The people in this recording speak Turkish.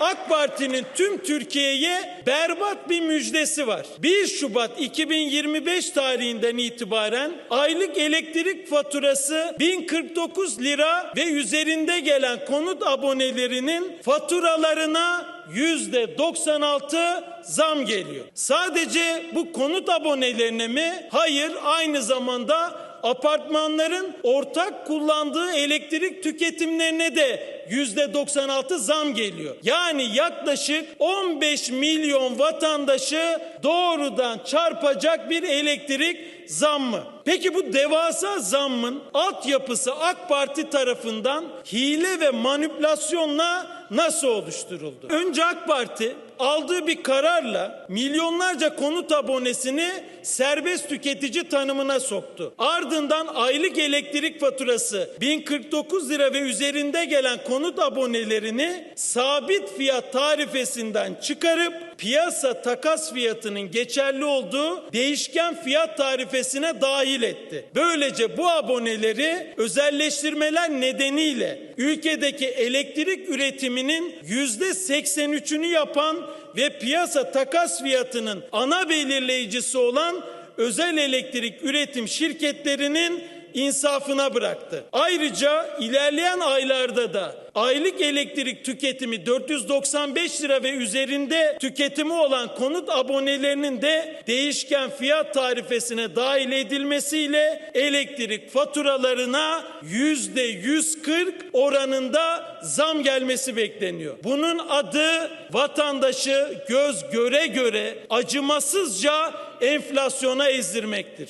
AK Parti'nin tüm Türkiye'ye berbat bir müjdesi var. 1 Şubat 2025 tarihinden itibaren aylık elektrik faturası 1049 lira ve üzerinde gelen konut abonelerinin faturalarına yüzde 96 zam geliyor. Sadece bu konut abonelerine mi? Hayır aynı zamanda apartmanların ortak kullandığı elektrik tüketimlerine de yüzde 96 zam geliyor. Yani yaklaşık 15 milyon vatandaşı doğrudan çarpacak bir elektrik zammı. Peki bu devasa zammın altyapısı AK Parti tarafından hile ve manipülasyonla nasıl oluşturuldu? Önce AK Parti aldığı bir kararla milyonlarca konut abonesini serbest tüketici tanımına soktu. Ardından aylık elektrik faturası 1049 lira ve üzerinde gelen konut abonelerini sabit fiyat tarifesinden çıkarıp piyasa takas fiyatının geçerli olduğu değişken fiyat tarifesine dahil etti. Böylece bu aboneleri özelleştirmeler nedeniyle ülkedeki elektrik üretiminin yüzde 83'ünü yapan ve piyasa takas fiyatının ana belirleyicisi olan özel elektrik üretim şirketlerinin insafına bıraktı. Ayrıca ilerleyen aylarda da aylık elektrik tüketimi 495 lira ve üzerinde tüketimi olan konut abonelerinin de değişken fiyat tarifesine dahil edilmesiyle elektrik faturalarına yüzde 140 oranında zam gelmesi bekleniyor. Bunun adı vatandaşı göz göre göre acımasızca enflasyona ezdirmektir.